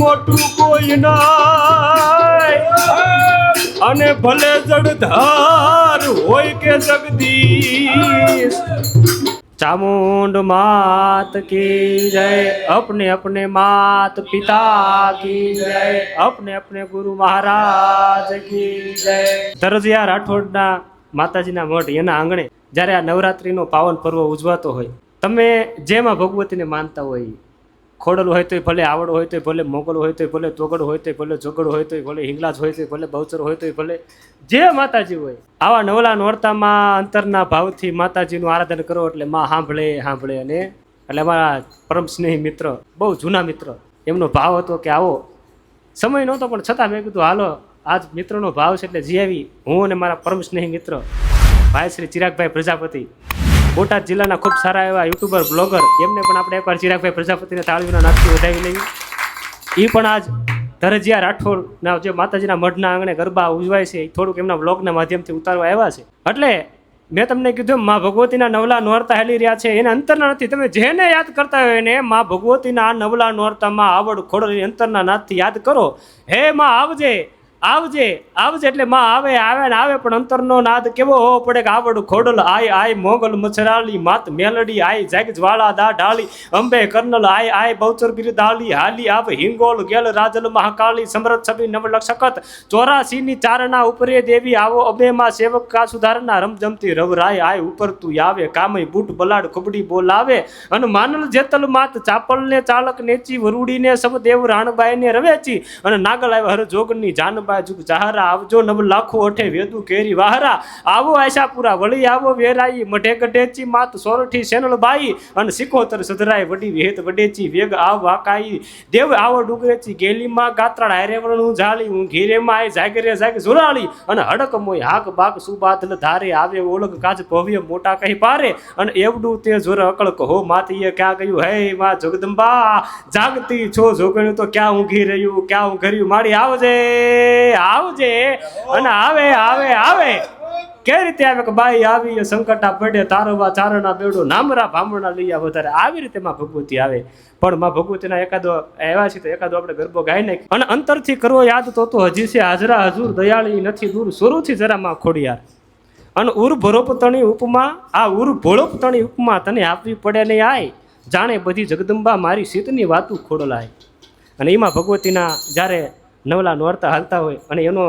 મોટું કોઈ ના અને ભલે જડધાર હોય કે જગદીશ, ચામુંડ માત કી જય, અપને અપને માત પિતા કી જય, અપને અપને ગુરુ મહારાજ કી જય. દરજિયા રાઠોડના માતાજીના મઠ એના આંગણે જ્યારે આ નવરાત્રિનો પાવન પર્વ ઉજવાતો હોય, તમે જેમાં ભગવતીને માનતા હોય ખોડલ હોય તોય ભલે આવડ હોય તોય ભલે મોગલ હોય તોય ભલે તોગડ હોય તોય ભલે જોગડ હોય તોય ભલે હિંગલાજ હોય તોય ભલે બહુચર હોય તોય ભલે જે માતાજી હોય. આવા નવલા નોરતામાં અંતરના ભાવથી માતાજીનું આરાધન કરો એટલે માં સાંભળે સાંભળે અને એટલે અમારા પરમ સ્નેહી મિત્ર, બહુ જૂના મિત્ર, એમનો ભાવ હતો કે આવો. સમય નહોતો પણ છતાં મેં કીધું, હાલો, આજ મિત્રનો ભાવ છે એટલે જી આવી. હું અને મારા પરમ સ્નેહી મિત્ર, ભાઈ શ્રી ચિરાગભાઈ પ્રજાપતિ બોટાદ જિલ્લાના ખૂબ સારા એવા યુટ્યુબર, બ્લોગર, એમને પણ આપણે એકવાર ચિરાગભાઈ પ્રજાપતિને તાળવીનો નાખથી વધાવી લઈએ. એ પણ આજ ધરજીયા રાઠોડના જે માતાજીના મઢના આંગણે ગરબા ઉજવાય છે એ થોડુંક એમના બ્લોગના માધ્યમથી ઉતારવા આવ્યા છે. એટલે મેં તમને કીધું મા ભગવતીના નવલા નોરતા હેલી રહ્યા છે, એને અંતરના નથી. તમે જેને યાદ કરતા હોય એને મા ભગવતીના નવલા નોરતામાં આવડ ખોડની અંતરના નાથથી યાદ કરો. હે માં, આવજે. આવજે આવજે એટલે માં આવે આવે ને આવે, પણ અંતરનો નાદ કેવો હોવો પડે કે આવડું ખોડલ, આય આય, મોગલ મચરાલી માત મેલડી, આય જાગ જ્વાળા દા ઢાળી અંબે કર્નલ, આય આય, બહુચર દાળી હાલી આવ, હિંગોલ, ગેલ, રાજલ મહાકાળી સમરથ છબી નવલક સખત ચોરાસી ની ચારણા ઉપરે દેવી, આવો, અબે માં સેવક કા સુધારના રમજમતી રવરાય, આય, ઉપર તું આવે કામય બૂટ, બલાડ, ખુબડી બોલાવે, અને માનલ જેતલ માત ચાપલ ને ચાલક નેચી, વરુડીને સબ દેવ રાણબાઈ ને રવેચી, અને નાગલ આવ્યા હર જોગની જાનબાઈ જુગ જહારા, આવજો નવ લાખો અઠે વેદુ કેરી વાહરા. આવો આશાપુરા, વળી આવો વેરાઈ, મઢે ગઢેચી માત સોરઠી સેનલ બાઈ અને સિકોતર સધરાય વડી વેત વડેચી, વેગ આવ વાકાઈ દેવ આવો ડુગરેચી, ગેલીમાં ગાત્રાળ હારેવણું જાળી હું ઘીરેમાં આય જાગરે જાગ ઝુરાળી અને હડક મોય હાક બાક સુબાદલ ધારે, આવે ઓળખ કાચ ભવ્ય મોટા કહી પારે. અને એવડું તે જોર અકળ કહો માતીએ ક્યાં ગયું? હે માં જગદંબા, જાગતી છો જોગણ્યું તો ક્યાં ઊંઘી રહ્યું? ક્યાં ઊંઘર્યું મારી આવજે. આવજે. અને આવે આવે આવે. કે રીતે આવે કે બાઈ આવી સંકટા પડે, તારવા, ચારણા, બેડો, નામરા ભામણા લઈ આવો ત્યારે આવી રીતે માં ભગવતી આવે. પણ માં ભગવતીના એકાદો એવા છે તો એકાદો આપણે ગરબો ગાઈ નાખી અને અંતરથી કરવો યાદ તો તો હજી છે, હાજરા, હજુર, દયાળી, નથી દૂર, શરૂથી જરા માં ખોડિયાર. અને ઉર ભરોપતણી ઉપમા, આ ઉર ભોળોપતણી ઉપમા તને આપવી પડે નહીં આય. જાણે બધી જગદંબા મારી સીતની વાતું ખોડલાય. અને એમાં ભગવતીના જ્યારે નવલા નોરતા હાલતા હોય અને એનો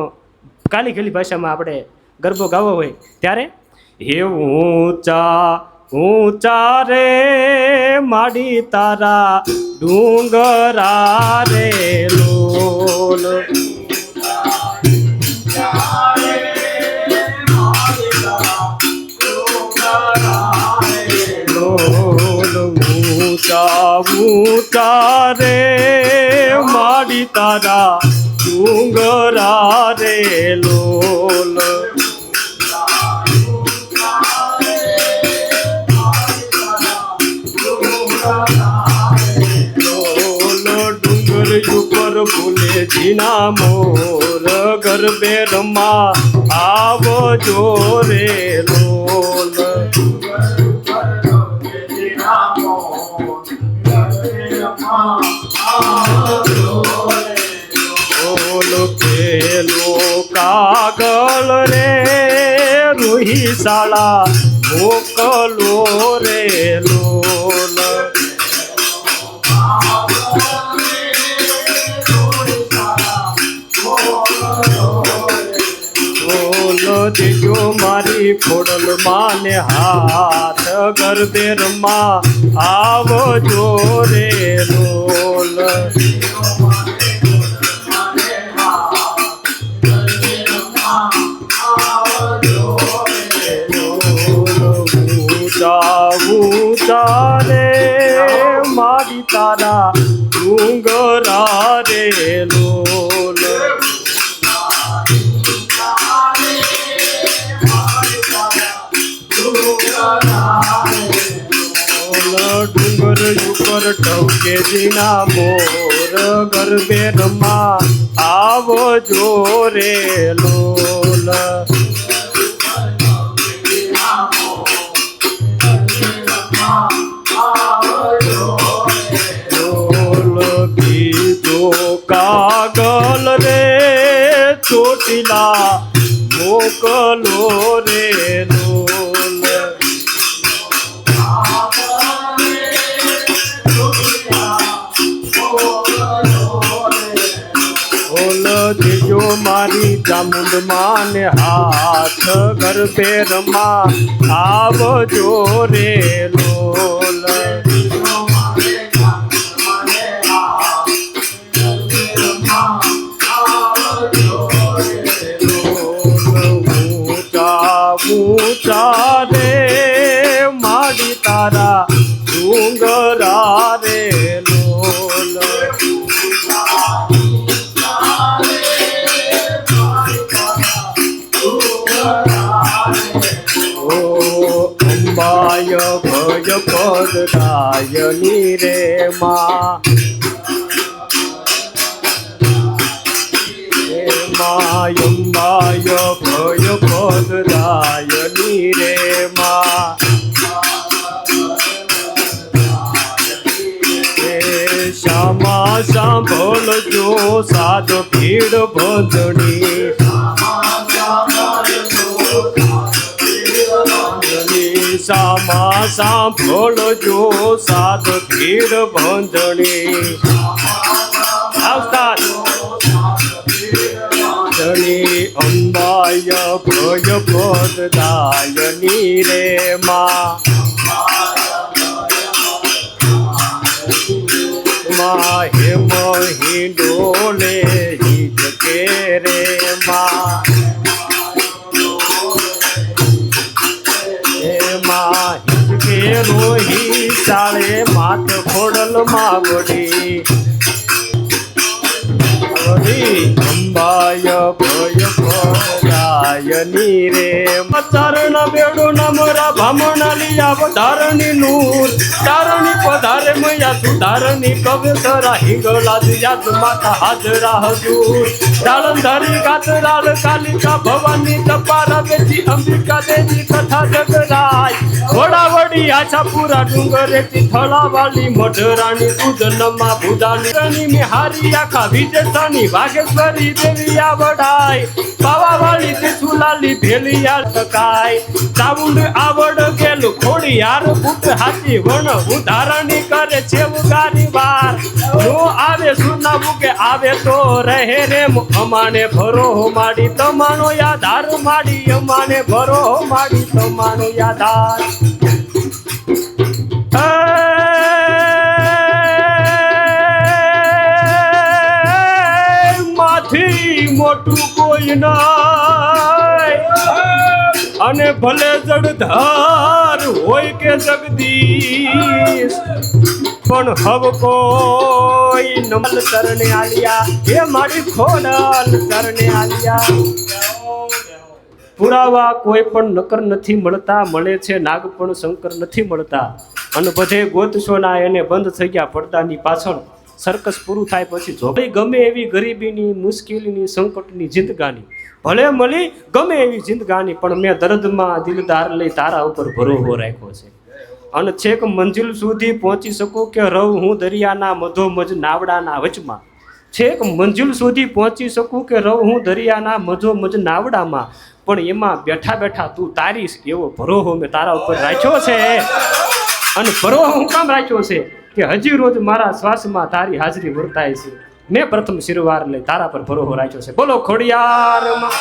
કાલી ખેલી ભાષામાં આપણે ગરબો ગાવો હોય ત્યારે હે ઊંચા ઊંચા રે, માડી તારા ડુંગરા રે લોલ, ઊંચા ઊંચા રે, માડી તારા ડુંગરા રે લોલ ઉપર ભૂલે જીના મોર ગરબે રમા આવજો રે રે લોલ. જો મારી ખોડલ માને હાથ ગરબે રમા જો રે લોલ. તારા ડુંગરા રે લોલ. ડુંગર ઉપર ટવકે જીના મોર ગરબે રમા આવો જો રે લોલ. કાગલ રે ચોટીલા, મોકલો રે દોલ ઓલ જીજો મારી ચામુંડ માને હાથ ગરબે રમા, આવજો રે માડી તારા ડુંગરા રે લોલ અંબાય, ભય પદ ગાયની રે મા હે માય ભય પદ ગાયની રે માં સાંભળજો સાધ ભીડ ભજણી ભંજણી સામા સાંભળજો સાધ ભીડ ભંજણી ધણી અંબાય ભય પદ દાયની રે માં. માં હે મહી ડોલે હિત કે રે માં? હિચકે રોહી ચાળે માથ ખોડલ માગડી અંબાય ભય પરાયની રે. ચરણ બેડું નમરા ભામણાલિયા વધારણી નૂર તારણી પધારે મૈયા સુધારણી કવેસરા હિંગલા દિયાત માતા હાજરા હજુર ધારી ગાતરાળ કાલિકા ભવાની તપારા બેટી અંબિકા દેવી કથા જગરાય ઘોડાવડી ડુંગરે ડુંગરેથી થળાવાલી મઢરાણી ઉદનમાં ભૂદાની મેહારી આખા વિજેતાની વાઘેશ્વરી દેવી આવડાય. વડાય પાવાવાળી ત્રિશુલાલી ભેલિયા ટકાય ચાવુંડ આવડ ગેલું ખોડી યાર ભૂત હાથી વણ ઉધારણી કરે છે ઉગારી વાર. જો આવે સુનાવું કે આવે તો રહે રે અમાને ભરો માડી, તમાનો યાદાર માડી, અમાને ભરો માડી, તમાનો યાદાર માથી મોટું કોઈ ના અને ભલે જડધાર હોય કે જગદીશ, પણ હવ કોઈ નમલ તરને આલિયા. એ મારી ખોડલ તરને આલિયા. પુરાવા કોઈ પણ નકર નથી મળતા, મળે છે નાગ પણ શંકર નથી મળતા. અને બધે ગોતશોના એને બંધ થઈ ગયા પડદાની પાછળ. સર્કસ પૂરું થાય પછી જોઈ ગમે એવી ગરીબીની, મુશ્કેલીની, સંકટની જિંદગાની. ભલે મળી ગમે એવી જિંદગાની, પણ મેં દર્દમાં દિલદાર લઈ તારા ઉપર ભરોહો રાખ્યો છે. અને છેક મંજિલ સુધી પહોંચી શકું કે રહું હું દરિયાના મધોમજ નાવડાના વચમાં? છેક મંજિલ સુધી પહોંચી શકું કે રહું હું દરિયાના મધોમજ નાવડામાં? પણ એમાં બેઠા બેઠા તું તારીશ, એવો ભરોહો મેં તારા ઉપર રાખ્યો છે. અને ભરોહો હું કામ રાખ્યો છે કે હજી રોજ મારા શ્વાસમાં તારી હાજરી વર્તાય છે. મેં પ્રથમ શિરવાર લઈ તારા પર ભરોહો રાખ્યો છે. બોલો ખોડિયારમાં.